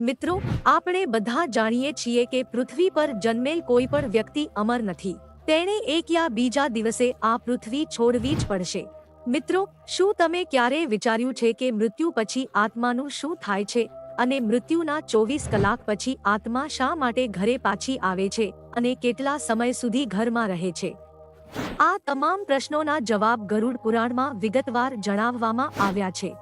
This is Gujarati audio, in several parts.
મિત્રો, આપણે બધા જાણીએ છીએ કે પૃથ્વી પર જન્મેલ કોઈ પણ વ્યક્તિ અમર નથી. તેણે એક યા બીજા દિવસે આ પૃથ્વી છોડવી જ પડશે. મિત્રો, શું તમે ક્યારેય વિચાર્યું છે કે મૃત્યુ પછી આત્માનું શું થાય છે? અને મૃત્યુના ચોવીસ કલાક પછી આત્મા શા માટે ઘરે પાછી આવે છે અને કેટલા સમય સુધી ઘરમાં રહે છે? આ તમામ પ્રશ્નોના જવાબ ગરુડ પુરાણમાં વિગતવાર જણાવવામાં આવ્યા છે.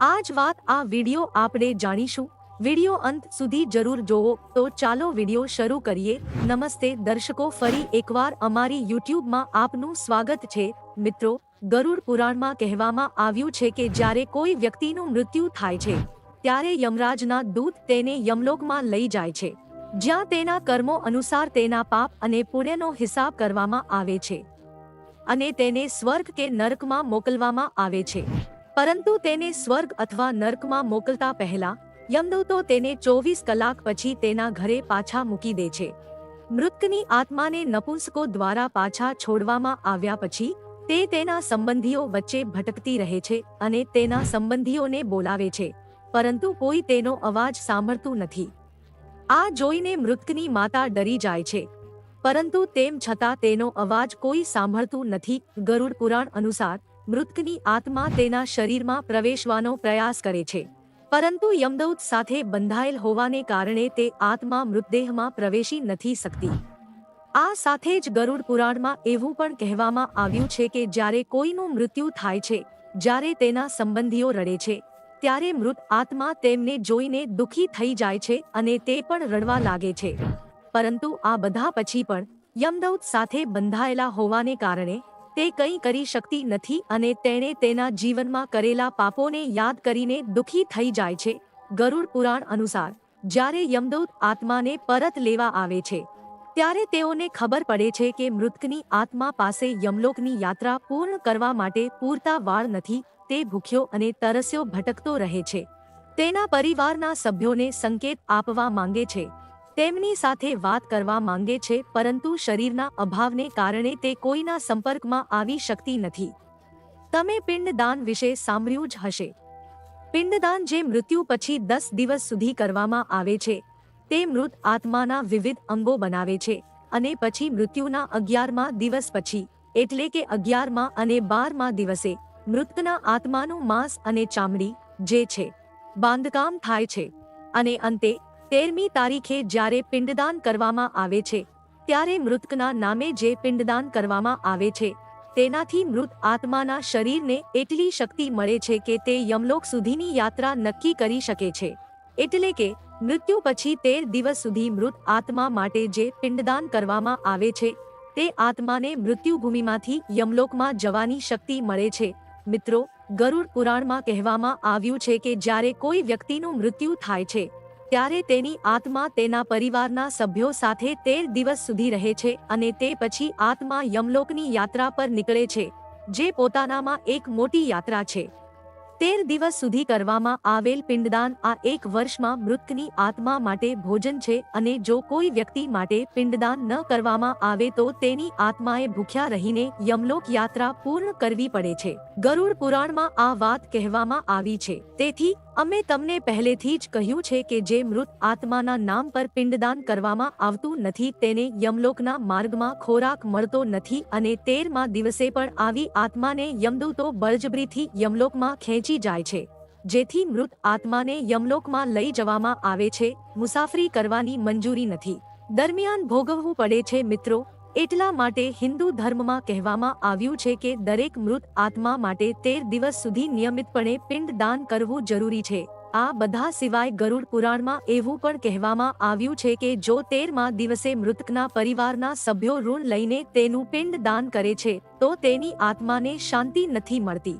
આ જ વાત આ વિડિયો આપણે જાણીશું. વિડિયો અંત સુધી જરૂર જોવો. તો ચાલો વિડિયો શરૂ કરીએ. નમસ્તે દર્શકો, ફરી એકવાર અમારી યુટ્યુબમાં આપનું સ્વાગત છે. મિત્રો, ગરુડ પુરાણમાં કહેવામાં આવ્યું છે કે જ્યારે કોઈ વ્યક્તિનું મૃત્યુ થાય છે, ત્યારે યમરાજના દૂત તેને યમલોકમાં લઈ જાય છે. જ્યાં તેના કર્મો અનુસાર તેના પાપ અને પુણ્યનો હિસાબ કરવામાં આવે છે અને તેને સ્વર્ગ કે નર્કમાં મોકલવામાં આવે છે. પરંતુ તેને સ્વર્ગ અથવા નર્કમાં મોકલતા પહેલા યમદૂતો તેને ચોવીસ કલાક પછી તેના ઘરે પાછા મૂકી દે છે. મૃતકની આત્માને નપુંસકો દ્વારા પાછા છોડવામાં આવ્યા પછી, તે તેના સંબંધીઓ વચ્ચે ભટકતી રહે છે અને તેના સંબંધીઓને બોલાવે છે, પરંતુ કોઈ તેનો અવાજ સાંભળતું નથી. આ જોઈને મૃતકની માતા ડરી જાય છે. પરંતુ તેમ છતાં તેનો અવાજ કોઈ સાંભળતું નથી. ગરુડ પુરાણ અનુસાર, મૃતકની આત્મા તેના શરીરમાં પ્રવેશવાનો પ્રયાસ કરે છે. પરંતુ યમદૌત સાથે બંધાયેલ હોવાને કારણે તે આત્મા મૃતદેહમાં પ્રવેશી નથી શકતી. આ સાથે જ ગરુડ પુરાણમાં એવું પણ કહેવામાં આવ્યું છે કે જ્યારે કોઈનું મૃત્યુ થાય છે, જ્યારે તેના સંબંધીઓ રડે છે, ત્યારે મૃત આત્મા તેમને જોઈને દુઃખી થઈ જાય છે અને તે પણ રડવા લાગે છે. પરંતુ આ બધા પછી પણ યમદૌત સાથે બંધાયેલા હોવાને કારણે તે કંઈ કરી શકતી નથી અને તેણે તેના જીવનમાં કરેલા પાપોને યાદ કરીને દુઃખી થઈ જાય છે. ગરુડ પુરાણ અનુસાર, જ્યારે યમદૂત આત્માને પરત લેવા આવે છે, ત્યારે તેઓને ખબર પડે છે કે મૃતકની આત્મા પાસે યમલોકની યાત્રા પૂર્ણ કરવા માટે પૂરતા વાળ નથી, તે ભૂખ્યો અને તરસ્યો ભટકતો રહે છે. તેના પરિવારના સભ્યોને સંકેત આપવા માંગે છે. તેમની સાથે વાત કરવા માંગે છે, પરંતુ શરીરના અભાવને કારણે તે કોઈના સંપર્કમાં આવી શકતી નથી. તમે પિંડદાન વિશે સાંભળ્યું જ હશે. પિંડદાન જે મૃત્યુ પછી દસ દિવસ સુધી કરવામાં આવે છે, તે મૃત આત્માના વિવિધ અંગો બનાવે છે અને પછી મૃત્યુના અગિયારમા દિવસ પછી, એટલે કે અગિયારમા અને બારમા દિવસે મૃતકના આત્માનું માંસ અને ચામડી, જે છે, બાંધકામ થાય છે. અને અંતે તેરમી તારીખે જ્યારે પિંડદાન કરવામાં આવે છે, ત્યારે મૃતકના નામે જે પિંડદાન કરવામાં આવે છે, તેનાથી મૃત આત્માના શરીરને એટલી શક્તિ મળે છે કે તે યમલોક સુધીની યાત્રા નક્કી કરી શકે છે. એટલે કે, મૃત્યુ પછી તેર દિવસ સુધી મૃત આત્મા માટે જે પિંડદાન કરવામાં આવે છે, તે આત્માને મૃત્યુભૂમિમાંથી યમલોકમાં જવાની શક્તિ મળે છે. મિત્રો, ગરુડ પુરાણમાં કહેવામાં આવ્યું છે કે જ્યારે કોઈ વ્યક્તિનું મૃત્યુ થાય છે ત્યારે તેની આત્મા તેના પરિવારના સભ્યો સાથે તેર દિવસ સુધી રહે છે અને તે પછી આત્મા યમલોકની યાત્રા પર નીકળે છે, જે પોતાનામાં એક મોટી યાત્રા છે. તેર દિવસ સુધી કરવામાં આવેલ પિંડદાન આ એક વર્ષમાં મૃતકની આત્મા માટે ભોજન છે અને જો કોઈ વ્યક્તિ માટે પિંડદાન ન કરવામાં આવે તો તેની આત્માએ ભૂખ્યા રહીને યમલોક યાત્રા પૂર્ણ કરવી પડે છે. ગરુડ પુરાણમાં આ વાત કહેવામાં આવી છે. તેથી, અમે તમને પહેલેથી જ કહ્યું છે કે જે મૃત આત્માના નામ પર પિંડદાન કરવામાં આવતું નથી તેને યમલોકના માર્ગમાં ખોરાક મળતો નથી અને તેરમાં દિવસે પણ આવી આત્માને યમદૂતો બળજબરીથી યમલોકમાં ખેંચી પહોંચી જાય છે, જેથી મૃત આત્માને યમલોકમાં લઈ જવામાં આવે છે, મુસાફરી કરવાની મંજૂરી નથી. દરમિયાન ભોગવવું પડે છે મિત્રો, એટલા માટે હિન્દુ ધર્મમાં કહેવામાં આવ્યું છે કે દરેક મૃત આત્મા માટે તેર દિવસ સુધી નિયમિતપણે પિંડ દાન કરવું જરૂરી છે. આ બધા સિવાય ગરુડ પુરાણમાં એવું પણ કહેવામાં આવ્યું છે કે જો તેરમા દિવસે મૃતકના પરિવારના સભ્યો ઋણ લઈને તેનું પિંડ દાન કરે છે, તો તેની આત્માને શાંતિ નથી મળતી.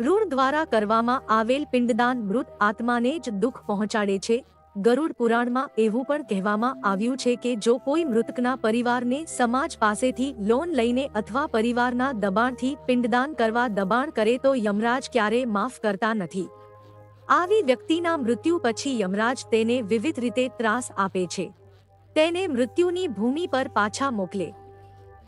ઋણ દ્વારા કરવામાં આવેલ પિંડદાન મૃત આત્માને જ દુઃખ પહોંચાડે છે. ગરુડ પુરાણમાં એવું પણ કહેવામાં આવ્યું છે કે જો કોઈ મૃતકના પરિવારને સમાજ પાસેથી લોન લઈને અથવા પરિવારના દબાણથી પિંડદાન કરવા દબાણ કરે તો યમરાજ ક્યારે માફ કરતા નથી. આવી વ્યક્તિના મૃત્યુ પછી યમરાજ તેને વિવિધ રીતે ત્રાસ આપે છે. તેને મૃત્યુની ભૂમિ પર પાછા મોકલે.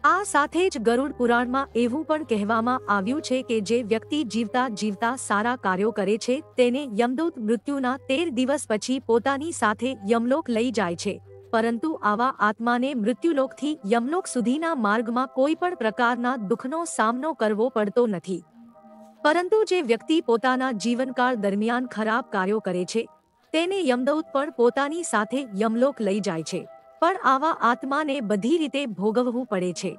આ સાથે જ ગરુડ પુરાણમાં એવું પણ કહેવામાં આવ્યું છે કે જે વ્યક્તિ જીવતા જીવતા સારા કાર્યો કરે છે, તેને યમદૂત મૃત્યુના તેર દિવસ પછી પોતાની સાથે યમલોક લઈ જાય છે. પરંતુ આવા આત્માને મૃત્યુલોકથી યમલોક સુધીના માર્ગમાં કોઈ પણ પ્રકારના દુઃખનો સામનો કરવો પડતો નથી. પરંતુ જે વ્યક્તિ પોતાના જીવનકાળ દરમિયાન ખરાબ કાર્યો કરે છે, તેને યમદૂત પણ પોતાની સાથે યમલોક લઈ જાય છે. પણ આવા આત્માને બધી રીતે ભોગવવું પડે છે.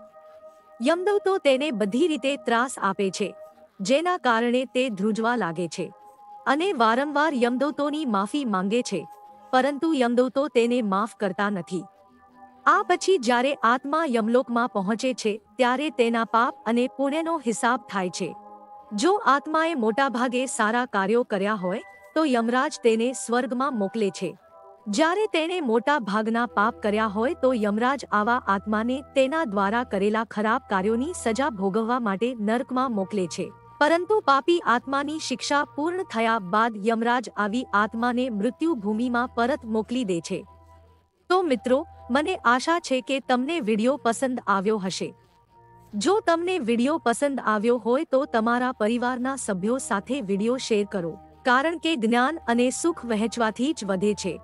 યમદૂતો તેને બધી રીતે ત્રાસ આપે છે, જેના કારણે તે ધ્રુજવા લાગે છે. અને વારંવાર યમદૂતોની માફી માંગે છે, પરંતુ યમદૂતો તેને માફ કરતા નથી. આ પછી જ્યારે આત્મા યમલોકમાં પહોંચે છે, ત્યારે તેના પાપ અને પુણ્યનો હિસાબ થાય છે. જો આત્માએ મોટાભાગે સારા કાર્યો કર્યા હોય, તો યમરાજ તેને સ્વર્ગમાં મોકલે છે. જ્યારે તેણે મોટા ભાગના પાપ કર્યા હોય તો યમરાજ આવા આત્માને તેના દ્વારા કરેલા ખરાબ કાર્યોની સજા ભોગવવા માટે નર્કમાં મોકલે છે. પરંતુ પાપી આત્માની શિક્ષા પૂર્ણ થયા બાદ યમરાજ આવી આત્માને મૃત્યુ ભૂમિમાં પરત મોકલી દે છે. તો મિત્રો, મને આશા છે કે તમને વીડિયો પસંદ આવ્યો હશે. જો તમને વિડિયો પસંદ આવ્યો હોય તો તમારા પરિવારના સભ્યો સાથે વિડિયો શેર કરો, કારણ કે જ્ઞાન અને સુખ વહેંચવાથી જ વધે છે.